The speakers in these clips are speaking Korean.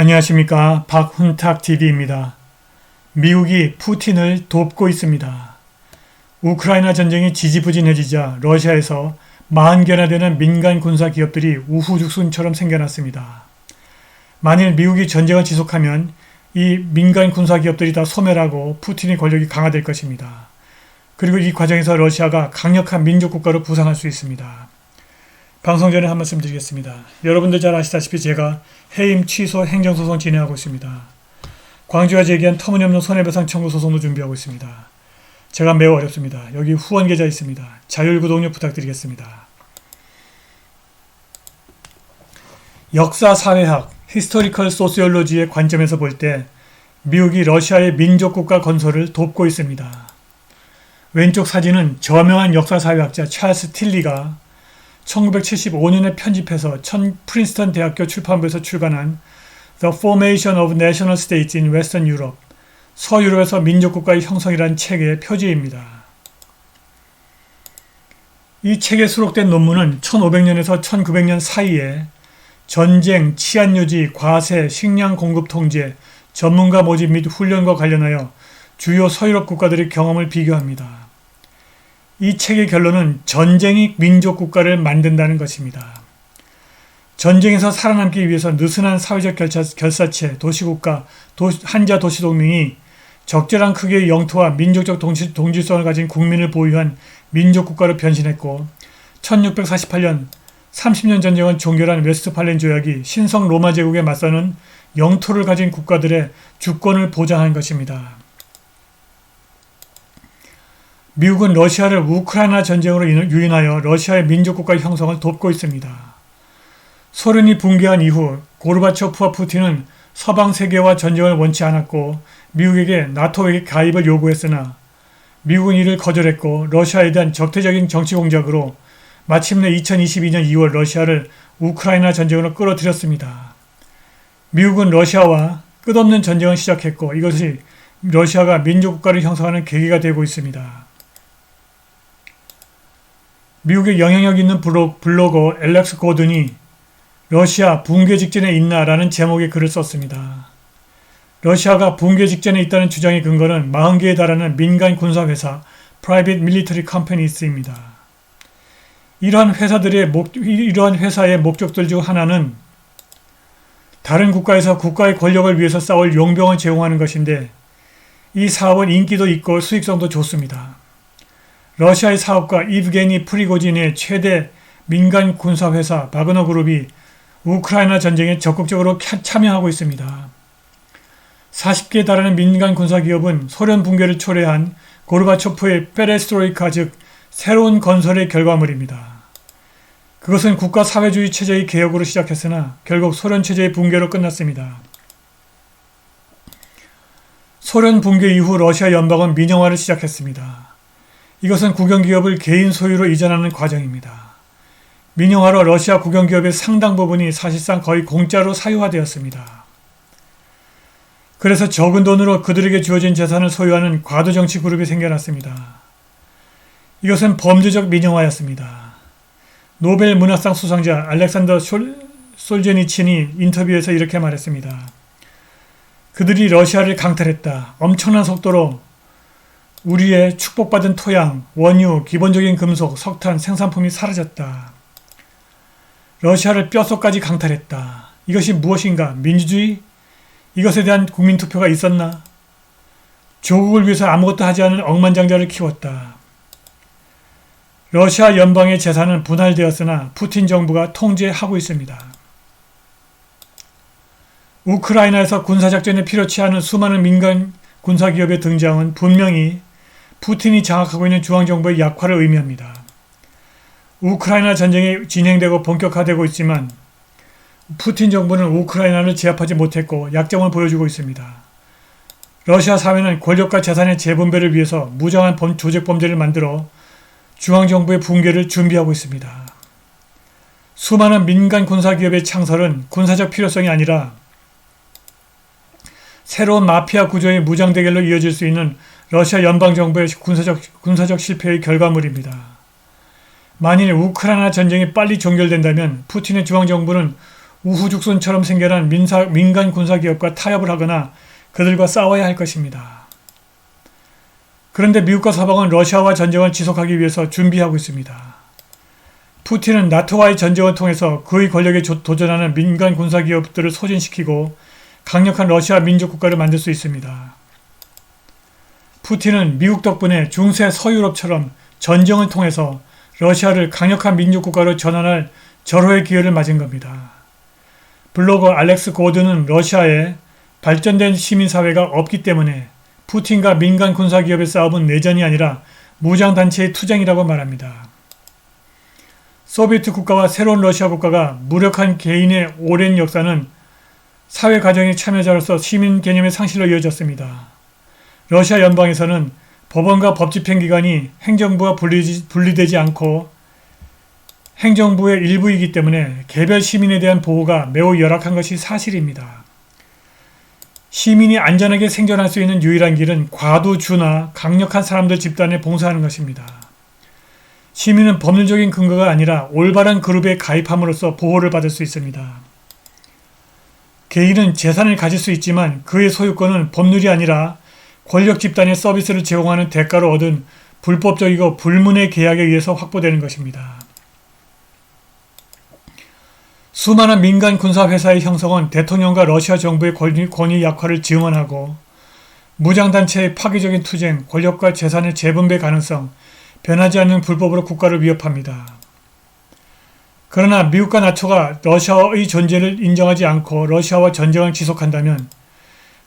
안녕하십니까 박훈탁 TV입니다. 미국이 푸틴을 돕고 있습니다. 우크라이나 전쟁이 지지부진해지자 러시아에서 40개나 되는 민간 군사 기업들이 우후죽순처럼 생겨났습니다. 만일 미국이 전쟁을 지속하면 이 민간 군사 기업들이 다 소멸하고 푸틴의 권력이 강화될 것입니다. 그리고 이 과정에서 러시아가 강력한 민족 국가로 부상할 수 있습니다. 방송 전에 한 말씀 드리겠습니다. 여러분들 잘 아시다시피 제가 해임 취소 행정소송 진행하고 있습니다. 광주가 제기한 터무니없는 손해배상 청구 소송도 준비하고 있습니다. 제가 매우 어렵습니다. 여기 후원 계좌 있습니다. 자율 구독료 부탁드리겠습니다. 역사 사회학, 히스토리컬 소시올로지의 관점에서 볼 때 미국이 러시아의 민족국가 건설을 돕고 있습니다. 왼쪽 사진은 저명한 역사 사회학자 찰스 틸리가 1975년에 편집해서 천 프린스턴 대학교 출판부에서 출간한 The Formation of National States in Western Europe 서유럽에서 민족국가의 형성이라는 책의 표지입니다. 이 책에 수록된 논문은 1500년에서 1900년 사이에 전쟁, 치안유지, 과세, 식량 공급 통제, 전문가 모집 및 훈련과 관련하여 주요 서유럽 국가들의 경험을 비교합니다. 이 책의 결론은 전쟁이 민족 국가를 만든다는 것입니다. 전쟁에서 살아남기 위해서 느슨한 사회적 결사, 체 도시국가, 도, 한자 도시동맹이 적절한 크기의 영토와 민족적 동시, 동질성을 가진 국민을 보유한 민족국가로 변신했고 1648년 30년 전쟁을 종결한 웨스트팔렌 조약이 신성 로마 제국에 맞서는 영토를 가진 국가들의 주권을 보장한 것입니다. 미국은 러시아를 우크라이나 전쟁으로 유인하여 러시아의 민족국가 형성을 돕고 있습니다. 소련이 붕괴한 이후 고르바초프와 푸틴은 서방 세계와 전쟁을 원치 않았고 미국에게 나토에게 가입을 요구했으나 미국은 이를 거절했고 러시아에 대한 적대적인 정치 공작으로 마침내 2022년 2월 러시아를 우크라이나 전쟁으로 끌어들였습니다. 미국은 러시아와 끝없는 전쟁을 시작했고 이것이 러시아가 민족국가를 형성하는 계기가 되고 있습니다. 미국의 영향력 있는 블로거 엘렉스 고든이 러시아 붕괴 직전에 있나라는 제목의 글을 썼습니다. 러시아가 붕괴 직전에 있다는 주장의 근거는 40개에 달하는 민간 군사회사 Private Military Companies입니다. 이러한 회사들의 목, 이러한 회사의 목적들 중 하나는 다른 국가에서 국가의 권력을 위해서 싸울 용병을 제공하는 것인데 이 사업은 인기도 있고 수익성도 좋습니다. 러시아의 사업가 이브게니 프리고진의 최대 민간 군사회사 바그너 그룹이 우크라이나 전쟁에 적극적으로 참여하고 있습니다. 40개에 달하는 민간 군사기업은 소련 붕괴를 초래한 고르바초프의 페레스트로이카 즉 새로운 건설의 결과물입니다. 그것은 국가 사회주의 체제의 개혁으로 시작했으나 결국 소련 체제의 붕괴로 끝났습니다. 소련 붕괴 이후 러시아 연방은 민영화를 시작했습니다. 이것은 국영기업을 개인 소유로 이전하는 과정입니다. 민영화로 러시아 국영기업의 상당 부분이 사실상 거의 공짜로 사유화되었습니다. 그래서 적은 돈으로 그들에게 주어진 재산을 소유하는 과도정치 그룹이 생겨났습니다. 이것은 범죄적 민영화였습니다. 노벨 문학상 수상자 알렉산더 솔제니친이 인터뷰에서 이렇게 말했습니다. 그들이 러시아를 강탈했다. 엄청난 속도로 우리의 축복받은 토양, 원유, 기본적인 금속, 석탄, 생산품이 사라졌다. 러시아를 뼛속까지 강탈했다. 이것이 무엇인가? 민주주의? 이것에 대한 국민투표가 있었나? 조국을 위해서 아무것도 하지 않은 억만장자를 키웠다. 러시아 연방의 재산은 분할되었으나 푸틴 정부가 통제하고 있습니다. 우크라이나에서 군사작전에 필요치 않은 수많은 민간 군사기업의 등장은 분명히 푸틴이 장악하고 있는 중앙정부의 약화를 의미합니다. 우크라이나 전쟁이 진행되고 본격화되고 있지만 푸틴 정부는 우크라이나를 제압하지 못했고 약점을 보여주고 있습니다. 러시아 사회는 권력과 재산의 재분배를 위해서 무장한 조직 범죄를 만들어 중앙정부의 붕괴를 준비하고 있습니다. 수많은 민간 군사기업의 창설은 군사적 필요성이 아니라 새로운 마피아 구조의 무장 대결로 이어질 수 있는 러시아 연방정부의 군사적, 군사적 실패의 결과물입니다. 만일 우크라이나 전쟁이 빨리 종결된다면 푸틴의 중앙정부는 우후죽순처럼 생겨난 민사, 민간 군사기업과 타협을 하거나 그들과 싸워야 할 것입니다. 그런데 미국과 서방은 러시아와 전쟁을 지속하기 위해서 준비하고 있습니다. 푸틴은 나토와의 전쟁을 통해서 그의 권력에 도전하는 민간 군사기업들을 소진시키고 강력한 러시아 민족국가를 만들 수 있습니다. 푸틴은 미국 덕분에 중세 서유럽처럼 전쟁을 통해서 러시아를 강력한 민족국가로 전환할 절호의 기회를 맞은 겁니다. 블로거 알렉스 고드는 러시아에 발전된 시민사회가 없기 때문에 푸틴과 민간 군사기업의 싸움은 내전이 아니라 무장단체의 투쟁이라고 말합니다. 소비에트 국가와 새로운 러시아 국가가 무력한 개인의 오랜 역사는 사회 과정의 참여자로서 시민 개념의 상실로 이어졌습니다. 러시아 연방에서는 법원과 법집행기관이 행정부와 분리 되지 않고 행정부의 일부이기 때문에 개별 시민에 대한 보호가 매우 열악한 것이 사실입니다. 시민이 안전하게 생존할 수 있는 유일한 길은 과도주나 강력한 사람들 집단에 봉사하는 것입니다. 시민은 법률적인 근거가 아니라 올바른 그룹에 가입함으로써 보호를 받을 수 있습니다. 개인은 재산을 가질 수 있지만 그의 소유권은 법률이 아니라 권력 집단의 서비스를 제공하는 대가로 얻은 불법적이고 불문의 계약에 의해서 확보되는 것입니다. 수많은 민간 군사 회사의 형성은 대통령과 러시아 정부의 권위, 권위 약화를 증언하고 무장단체의 파괴적인 투쟁, 권력과 재산의 재분배 가능성, 변하지 않는 불법으로 국가를 위협합니다. 그러나 미국과 나토가 러시아의 존재를 인정하지 않고 러시아와 전쟁을 지속한다면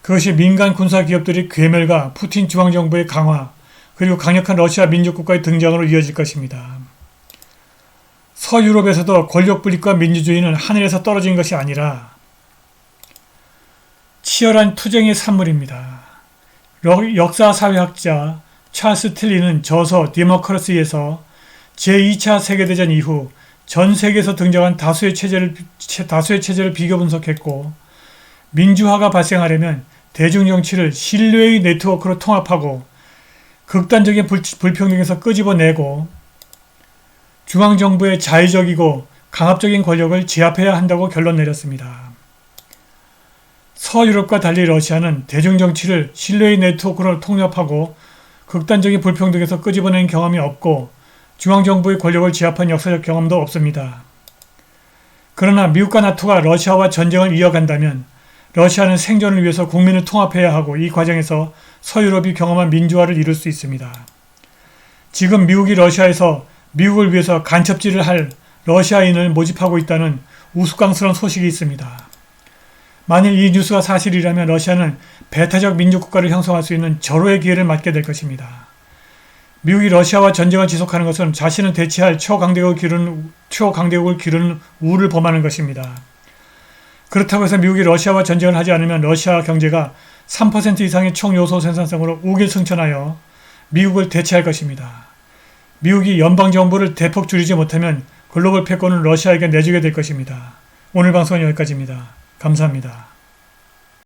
그것이 민간 군사 기업들의 괴멸과 푸틴 중앙정부의 강화 그리고 강력한 러시아 민족국가의 등장으로 이어질 것입니다. 서유럽에서도 권력 분립과 민주주의는 하늘에서 떨어진 것이 아니라 치열한 투쟁의 산물입니다. 역사사회학자 찰스 틀리는 저서 디모크라시에서 제2차 세계대전 이후 전 세계에서 등장한 다수의 체제를, 다수의 체제를 비교 분석했고 민주화가 발생하려면 대중정치를 신뢰의 네트워크로 통합하고 극단적인 불, 불평등에서 끄집어내고 중앙정부의 자의적이고 강압적인 권력을 제압해야 한다고 결론 내렸습니다. 서유럽과 달리 러시아는 대중정치를 신뢰의 네트워크로 통합하고 극단적인 불평등에서 끄집어낸 경험이 없고 중앙정부의 권력을 제압한 역사적 경험도 없습니다. 그러나 미국과 나토가 러시아와 전쟁을 이어간다면 러시아는 생존을 위해서 국민을 통합해야 하고 이 과정에서 서유럽이 경험한 민주화를 이룰 수 있습니다. 지금 미국이 러시아에서 미국을 위해서 간첩질을 할 러시아인을 모집하고 있다는 우스꽝스러운 소식이 있습니다. 만일 이 뉴스가 사실이라면 러시아는 배타적 민족 국가를 형성할 수 있는 절호의 기회를 맞게 될 것입니다. 미국이 러시아와 전쟁을 지속하는 것은 자신을 대체할 초강대국을 기르는, 초강대국을 기르는 우를 범하는 것입니다. 그렇다고 해서 미국이 러시아와 전쟁을 하지 않으면 러시아 경제가 3% 이상의 총 요소 생산성으로 우길승천하여 미국을 대체할 것입니다. 미국이 연방정부를 대폭 줄이지 못하면 글로벌 패권은 러시아에게 내주게 될 것입니다. 오늘 방송은 여기까지입니다. 감사합니다.